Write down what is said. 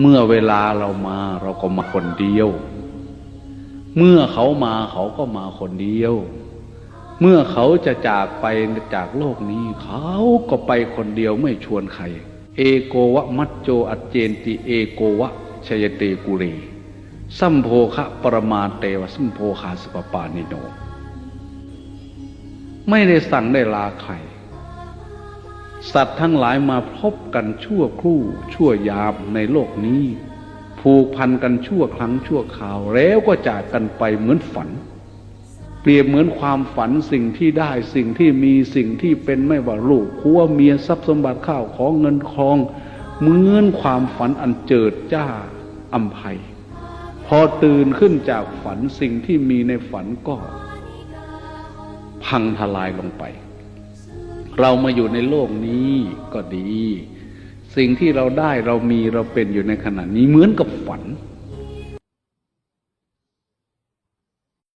เมื่อเวลาเรามาเราก็มาคนเดียว เมื่อเขามาเขาก็มาคนเดียว เมื่อเขาจะจากไปจากโลกนี้ เขาก็ไปคนเดียวไม่ชวนใคร เอโกวะมัจโจอัจเจนติเอโกวะชยเตกุเรสัมโพคะปรมาเตวสัมโพคาสปปานิโน ไม่ได้สั่งได้ลาใคร สัตว์ทั้งหลายมาพบกันชั่วครู่ชั่วยามในโลกนี้ ผูกพันกันชั่วครั้งชั่วคราวแล้วก็จากกันไปเหมือนฝัน เปรียบเหมือนความฝันสิ่งที่ได้สิ่งที่มีสิ่งที่เป็นไม่ว่าลูกคัวเมียทรัพย์สมบัติข้าวของเงินทองเหมือนความฝันอันเจิดจ้าอัมภัย พอตื่นขึ้นจากฝันสิ่งที่มีในฝันก็ พังทลายลงไป เรามาอยู่ในโลกนี้ก็ดี สิ่งที่เราได้เรามีเราเป็นอยู่ในขณะนี้เหมือนกับฝัน